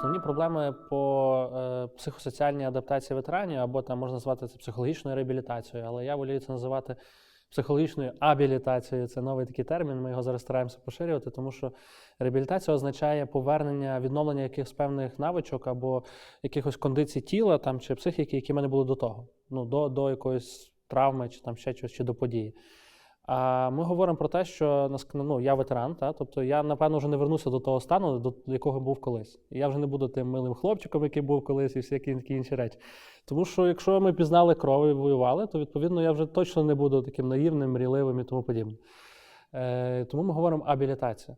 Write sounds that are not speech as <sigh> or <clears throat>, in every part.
Основні проблеми по е, психосоціальній адаптації ветеранів, або там можна назвати це психологічною реабілітацією, але я волію це називати психологічною абілітацією. Це новий такий термін. Ми його зараз стараємося поширювати, тому що реабілітація означає повернення, відновлення якихось певних навичок або якихось кондицій тіла там, чи психіки, які в мене були до того, ну, до, до якоїсь травми, чи там ще чогось, чи до події. Ми говоримо про те, що ну, я ветеран, та, тобто я, напевно, вже не вернуся до того стану, до якого був колись. І я вже не буду тим милим хлопчиком, який був колись, і всякі такі інші речі. Тому що якщо ми пізнали кров і воювали, то відповідно я вже точно не буду таким наївним, мрійливим і тому подібне. Е, тому ми говоримо абілітація,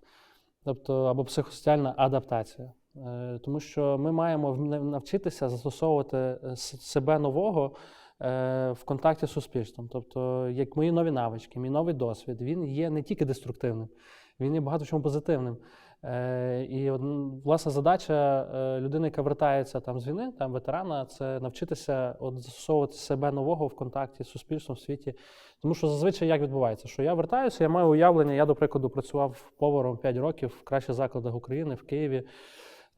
тобто або психосоціальна адаптація. Е, тому що ми маємо навчитися застосовувати е, себе нового в контакті з суспільством. Тобто, як мої нові навички, мій новий досвід, він є не тільки деструктивним, він є багато чому позитивним. Е, І власна задача е, людини, яка вертається там з війни, там ветерана, це навчитися от, застосовувати себе нового в контакті з суспільством в світі. Тому що зазвичай як відбувається, що я вертаюся, я маю уявлення, я, до прикладу, працював поваром 5 років в кращих закладах України, в Києві.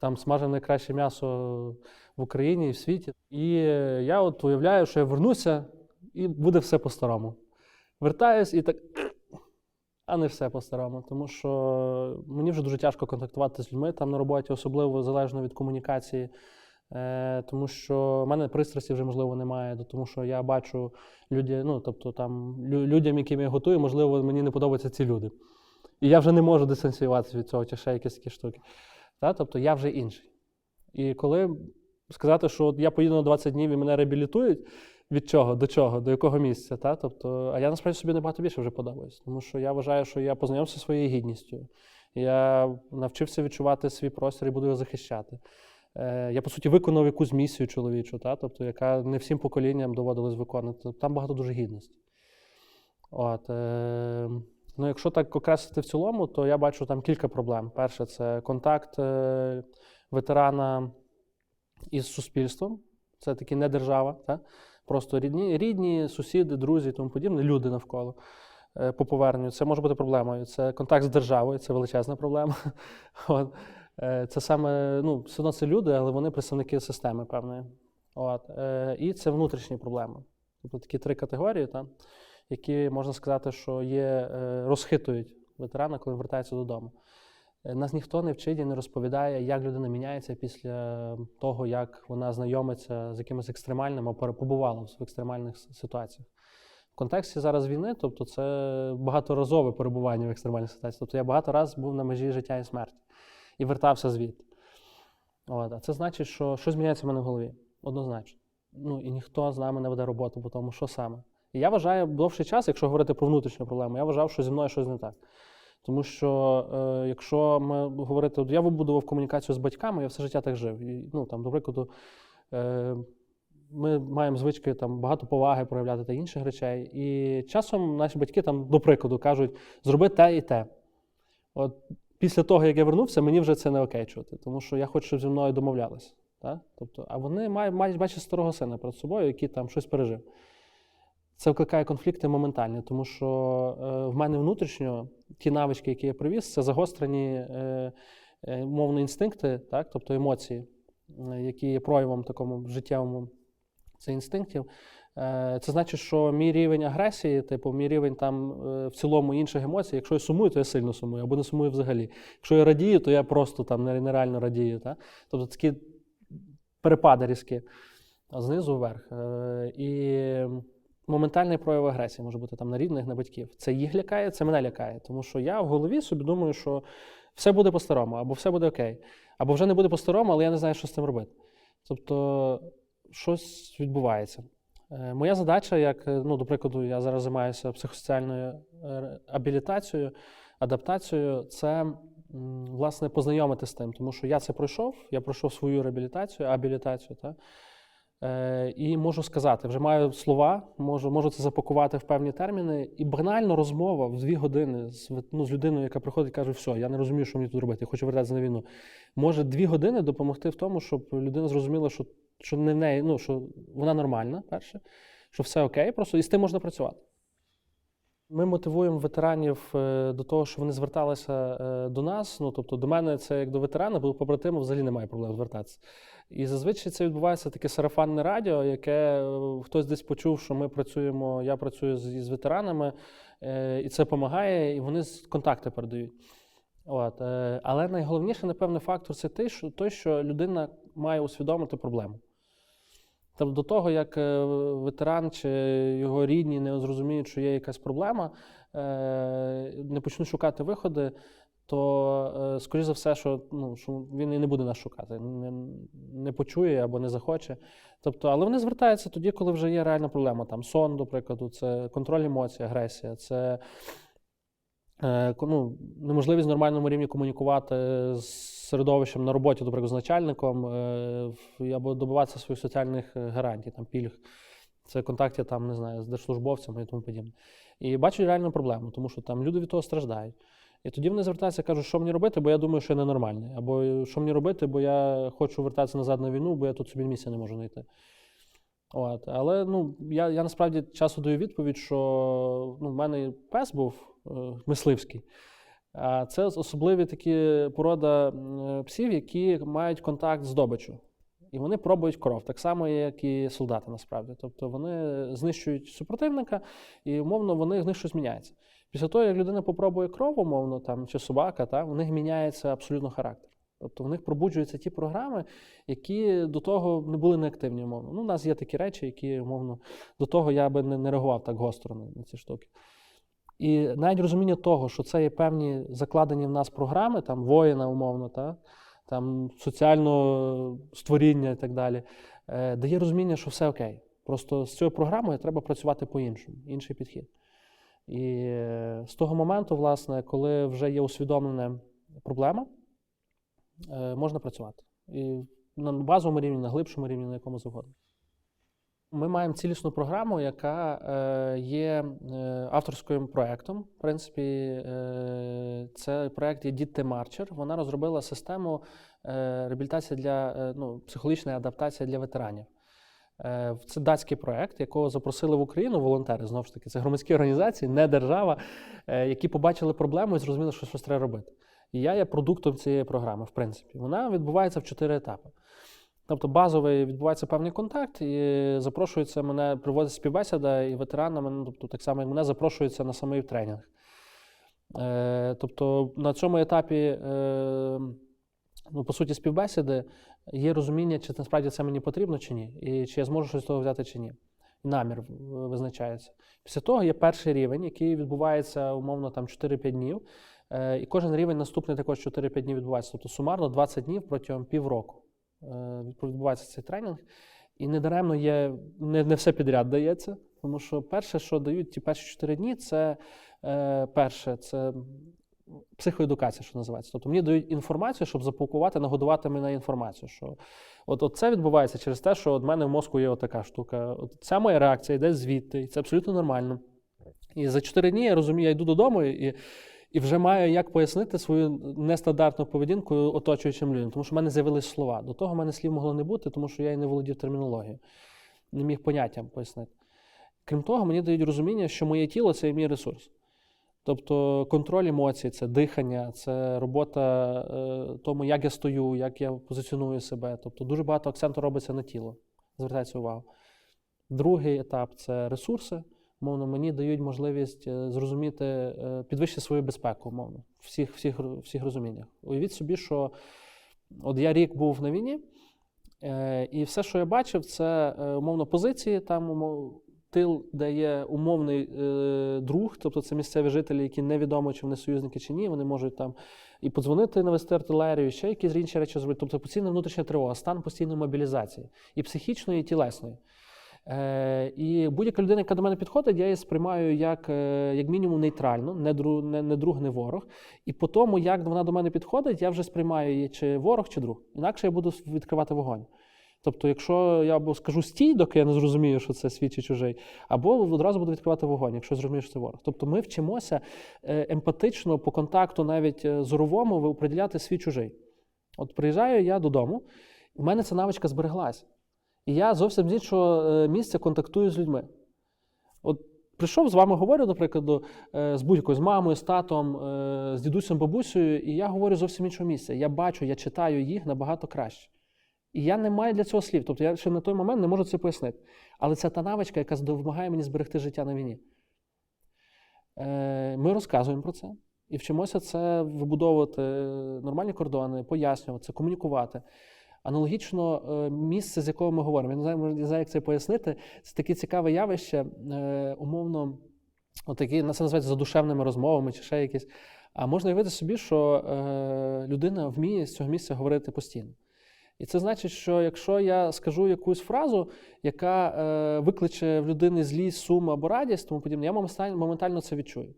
Там смажив найкраще м'ясо в Україні і в світі. І я от уявляю, що я вернуся і буде все по-старому. Вертаюсь і так. <clears throat> А не все по-старому, тому що мені вже дуже тяжко контактувати з людьми там на роботі, особливо залежно від комунікації. Е, тому що в мене пристрасті вже можливо немає, тому що я бачу люди, ну тобто там людям, яким я готую, можливо, мені не подобаються ці люди. І я вже не можу дистанціюватися від цього чи ще якісь такі штуки. Та? Тобто я вже інший. І коли сказати, що от я поїду на 20 днів і мене реабілітують, від чого, до чого, до якого місця? Та? Тобто, а я насправді собі набагато більше вже подобаюсь. Тому що я вважаю, що я познайомився своєю гідністю. Я навчився відчувати свій простір і буду його захищати. Е, Я, по суті, виконав якусь місію чоловічу, та? тобто, яка не всім поколінням доводилось виконувати. Там багато дуже гідності. От, е, ну, якщо так окреслити в цілому, то я бачу там кілька проблем. Перше, це контакт е, ветерана із суспільством. Це таки не держава, та? просто рідні, рідні, сусіди, друзі і тому подібне, люди навколо е, по поверненню. Це може бути проблемою. Це контакт з державою, це величезна проблема. <laughs> От. Е, Це саме, ну, все одно це люди, але вони представники системи певної. От. І це внутрішні проблеми. Тобто такі три категорії, та, які можна сказати, що є, е, розхитують ветерана, коли вертається додому. Е, Нас ніхто не вчить і не розповідає, як людина міняється після того, як вона знайомиться з якимось екстремальним або побувала в екстремальних ситуаціях. В контексті зараз війни, тобто це багаторазове перебування в екстремальній ситуації. Тобто я багато разів був на межі життя і смерті і вертався звідти. От, а це значить, що щось зміняється в мене в голові. Однозначно. Ну і ніхто з нами не веде роботу по тому, що саме. І я вважаю, довший час, якщо говорити про внутрішню проблему, я вважав, що зі мною щось не так. Тому що е, якщо ми говорити, я вибудував комунікацію з батьками, я все життя так жив. І, ну, там, до прикладу, е, ми маємо звички там, багато поваги проявляти та інших речей. І часом наші батьки, там, до прикладу, кажуть, зроби те і те. От після того, як я вернувся, мені вже це не окей чути, тому що я хочу, щоб зі мною домовлялися. Тобто, а вони мають, бачити старого сина перед собою, який там щось пережив. Це викликає конфлікти моментальні, тому що е, в мене внутрішньо ті навички, які я привіз, це загострені е, е, мовні інстинкти, так? тобто емоції, які є проявом такому життєвому це інстинктів. Це значить, що мій рівень агресії, типу, мій рівень там в цілому інших емоцій, якщо я сумую, то я сильно сумую, або не сумую взагалі. Якщо я радію, то я просто там нереально радію. Так? Тобто такі перепади різкі знизу вверх. І моментальний прояв агресії може бути там на рідних, на батьків. Це їх лякає, це мене лякає. Тому що я в голові собі думаю, що все буде по-старому, або все буде окей, або вже не буде по-старому, але я не знаю, що з цим робити. Тобто щось відбувається. Е, Моя задача, як, е, ну, до прикладу, я зараз займаюся психосоціальною е, абілітацією, адаптацією, це власне познайомити з тим, тому що я це пройшов, я пройшов свою реабілітацію, абілітацію, та? Е, і можу сказати, вже маю слова, можу, можу це запакувати в певні терміни. І банально розмова в дві години з, ну, з людиною, яка приходить і каже, все, я не розумію, що мені тут робити, я хочу вертатися на війну. Може дві години допомогти в тому, щоб людина зрозуміла, що, що не в неї, ну, що вона нормальна, перше, що все окей, просто і з тим можна працювати. Ми мотивуємо ветеранів е, до того, що вони зверталися е, до нас. Ну тобто до мене це як до ветерана, бо побратиму взагалі немає проблем звертатися. І зазвичай це відбувається таке сарафанне радіо, яке е, хтось десь почув, що ми працюємо, я працюю з, з ветеранами, і це допомагає, і вони контакти передають. От, але найголовніше, напевне, фактор це той, що людина має усвідомити проблему. Тобто до того, як е, ветеран чи його рідні не зрозуміють, що є якась проблема, е, не почнуть шукати виходи, то, е, скоріш за все, що, ну, що він і не буде нас шукати, не, не почує або не захоче. Тобто, але вони звертаються тоді, коли вже є реальна проблема. Там сон, до прикладу, це контроль емоцій, агресія, це ну, неможливість в нормальному рівні комунікувати з середовищем на роботі, наприклад, з начальником, е, або добиватися своїх соціальних е, гарантій, там, пільг. Це контакти там, не знаю, з держслужбовцями і тому подібне. І бачать реальну проблему, тому що там люди від того страждають. І тоді вони звертаються і кажуть, що мені робити, бо я думаю, що я ненормальний. Або «Е, що мені робити, бо я хочу вертатися назад на війну, бо я тут собі місця не можу знайти. От. Але ну, я, я насправді часто даю відповідь, що ну, в мене пес був е, мисливський. А це особливі такі порода псів, які мають контакт з здобиччю. І вони пробують кров, так само, як і солдати, насправді. Тобто вони знищують супротивника, і умовно в них, в них щось міняється. Після того, як людина попробує кров, умовно, там, чи собака, та, в них міняється абсолютно характер. Тобто в них пробуджуються ті програми, які до того не були неактивні, умовно. Ну, у нас є такі речі, які, умовно, до того я би не, реагував так гостро на ці штуки. І навіть розуміння того, що це є певні закладені в нас програми, там воїна, умовно, та, там соціального створіння і так далі, е, дає розуміння, що все окей. Просто з цією програмою треба працювати по-іншому, інший підхід. І е, з того моменту, власне, коли вже є усвідомлена проблема, е, можна працювати. І на базовому рівні, на глибшому рівні, на якому завгодно. Ми маємо цілісну програму, яка е, є е, авторським проєктом. В принципі, е, це проєкт є Діти Марчер. Вона розробила систему реабілітації для ну, психологічної адаптації для ветеранів. Це датський проєкт, якого запросили в Україну волонтери. Знову ж таки, це громадські організації, не держава, які побачили проблему і зрозуміли, що щось треба робити. І я є продуктом цієї програми, в принципі. Вона відбувається в чотири етапи. Тобто базовий відбувається певний контакт, і запрошується мене, приводиться співбесіда і ветеранами, ну, тобто так само, як мене запрошується на самий тренінг. Е, тобто на цьому етапі, е, ну, по суті, співбесіди є розуміння, чи насправді це мені потрібно, чи ні, і чи я зможу щось з того взяти, чи ні. Намір визначається. Після того є перший рівень, який відбувається умовно там 4-5 днів. Е, і кожен рівень наступний також 4-5 днів відбувається. Тобто сумарно 20 днів протягом півроку відбувається цей тренінг. І недаремно є, не, не все підряд дається, тому що перше, що дають ті перші 4 дні, це е, перше, це психоедукація, що називається. Тобто мені дають інформацію, щоб запакувати, нагодувати мене інформацію. Що от, от це відбувається через те, що в мене в мозку є така штука. От ця моя реакція йде звідти, і це абсолютно нормально. І за 4 дні я розумію, я йду додому і, і вже маю як пояснити свою нестандартну поведінку оточуючим людям, тому що в мене з'явились слова. До того в мене слів могло не бути, тому що я і не володів термінологією, не міг поняттям пояснити. Крім того, мені дають розуміння, що моє тіло це є мій ресурс. Тобто контроль емоцій, це дихання, це робота е, тому, як я стою, як я позиціоную себе. Тобто дуже багато акценту робиться на тіло. Звертайте увагу. Другий етап це ресурси. Мовно, мені дають можливість е, зрозуміти, е, підвищити свою безпеку, мовно, всіх, всіх, всіх розуміннях. Уявіть собі, що от я рік був на війні, е, і все, що я бачив, це умовно позиції, там умов, тил, де є умовний друг, тобто це місцеві жителі, які невідомо, чи вони союзники чи ні, вони можуть там і подзвонити, навести артилерію, ще якісь інші речі зробити. Тобто постійна внутрішня тривога, стан постійної мобілізації, і психічної, і тілесної. Е, і будь-яка людина, яка до мене підходить, я її сприймаю як, е, як мінімум нейтрально, не друг, не, не друг, не ворог. І по тому, як вона до мене підходить, я вже сприймаю її чи ворог, чи друг. Інакше я буду відкривати вогонь. Тобто, якщо я або скажу стій, доки я не зрозумію, що це свій чи чужий, або одразу буду відкривати вогонь, якщо зрозумію, що це ворог. Тобто ми вчимося е, емпатично по контакту, навіть е, зоровому, определяти свій чужий. От приїжджаю я додому, в мене ця навичка збереглась. І я зовсім з іншого е, місця контактую з людьми. От прийшов з вами говорю, до прикладу, е, з будь-якою, з мамою, з татом, е, з дідусем, бабусею, і я говорю зовсім іншого місця. Я бачу, я читаю їх набагато краще. І я не маю для цього слів. Тобто я ще на той момент не можу це пояснити. Але це та навичка, яка допомагає мені зберегти життя на війні. Ми розказуємо про це і вчимося це вибудовувати нормальні кордони, пояснювати, комунікувати. Аналогічно е, місце, з якого ми говоримо. Я не знаю, не знаю, як це пояснити. Це таке цікаве явище, е, умовно, отакі, це називається задушевними розмовами чи ще якісь. А можна уявити собі, що е, людина вміє з цього місця говорити постійно. І це значить, що якщо я скажу якусь фразу, яка е, викличе в людини злість, сум або радість, тому подібне, я моментально, це відчую.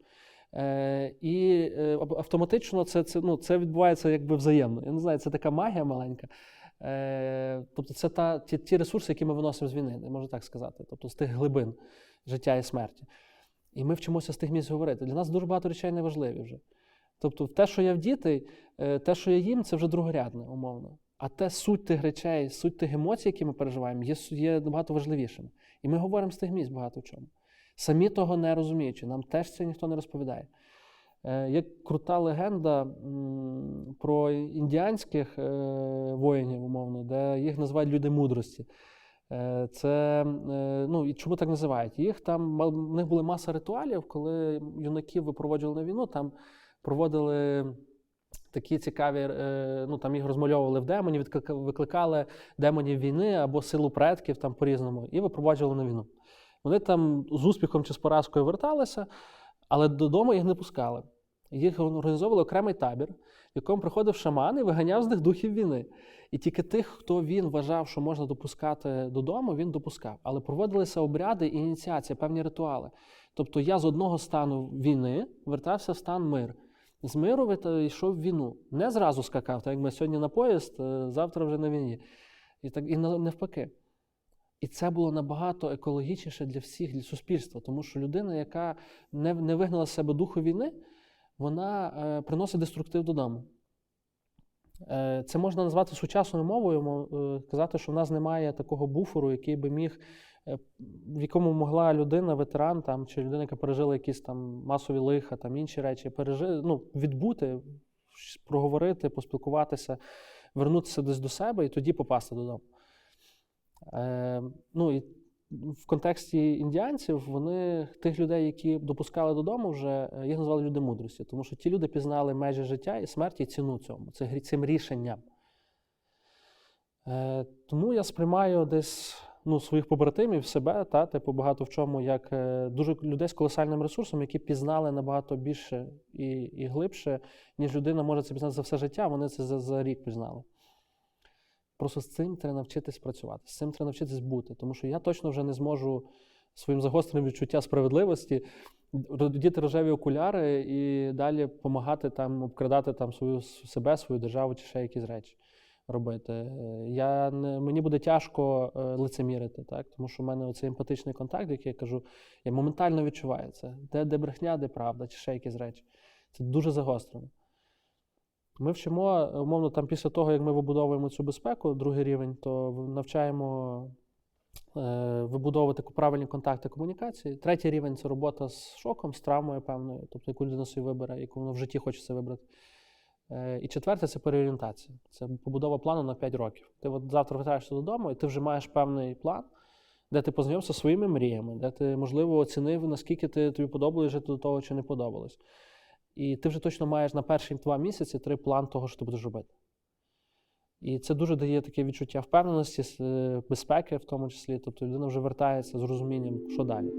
Е, і автоматично це, це, ну, це відбувається якби взаємно. Я не знаю, це така магія маленька. Е, тобто це та, ті, ті ресурси, які ми виносимо з війни, можу так сказати, тобто з тих глибин життя і смерті. І ми вчимося з тих місць говорити. Для нас дуже багато речей неважливі вже. Тобто, те, що я в дітей, е, те, що я їм, це вже другорядне, умовно. А те суть тих речей, суть тих емоцій, які ми переживаємо, є, є набагато важливішим. І ми говоримо з тих місць багато в чому. Самі того не розуміючи, нам теж це ніхто не розповідає. Е, Є крута легенда про індіанських е, воїнів, умовно, де їх називають люди мудрості. Е, Це, е, ну, і чому так називають? Їх там в них були маса ритуалів, коли юнаків випроводжували на війну, там проводили такі цікаві, е, ну там їх розмальовували в демонів, викликали демонів війни або силу предків там по-різному, і випроваджували на війну. Вони там з успіхом чи з поразкою верталися, але додому їх не пускали. Їх організовували окремий табір, в якому приходив шаман і виганяв з них духів війни. І тільки тих, хто він вважав, що можна допускати додому, він допускав. Але проводилися обряди і ініціація, певні ритуали. Тобто я з одного стану війни вертався в стан мир. З миру йшов в війну. Не зразу скакав, так як ми сьогодні на поїзд, е, завтра вже на війні. І так і навпаки. І це було набагато екологічніше для всіх, для суспільства, тому що людина, яка не, не вигнала з себе духу війни, вона е, приносить деструктив додому. Е, це можна назвати сучасною мовою, е, казати, що в нас немає такого буферу, який би міг, е, в якому могла людина, ветеран там, чи людина, яка пережила якісь там масові лиха, там інші речі, пережи, ну, відбути, проговорити, поспілкуватися, вернутися десь до себе і тоді попасти додому. Е, ну, і в контексті індіанців вони тих людей, які допускали додому, вже е, їх назвали люди мудрості, тому що ті люди пізнали межі життя і смерті і ціну цьому, цим рішенням. Е, тому я сприймаю десь ну, своїх побратимів, себе, та, типу, багато в чому, як е, дуже людей з колосальним ресурсом, які пізнали набагато більше і, і глибше, ніж людина може це пізнати за все життя, вони це за, за рік пізнали. Просто з цим треба навчитись працювати, з цим треба навчитись бути. Тому що я точно вже не зможу своїм загостреним відчуття справедливості діти рожеві окуляри і далі допомагати там обкрадати там свою себе, свою державу чи ще якісь речі робити. Я не, мені буде тяжко е, лицемірити, так? тому що в мене оцей емпатичний контакт, який я кажу, я моментально відчуваю це. Де, де брехня, де правда, чи ще якісь речі. Це дуже загострено. Ми вчимо, умовно, там після того, як ми вибудовуємо цю безпеку, другий рівень, то навчаємо е, вибудовувати правильні контакти комунікації. Третій рівень це робота з шоком, з травмою певною, тобто яку людина собі вибере, яку вона в житті хочеться вибрати. Е, І четверте це переорієнтація. Це побудова плану на 5 років. Ти от завтра вертаєшся додому, і ти вже маєш певний план, де ти познайомився своїми мріями, де ти, можливо, оцінив, наскільки ти, тобі подобалось жити до того, чи не подобалось. І ти вже точно маєш на перші два місяці три план того, що ти будеш робити. І це дуже дає таке відчуття впевненості, е, безпеки в тому числі. Тобто людина вже вертається з розумінням, що далі.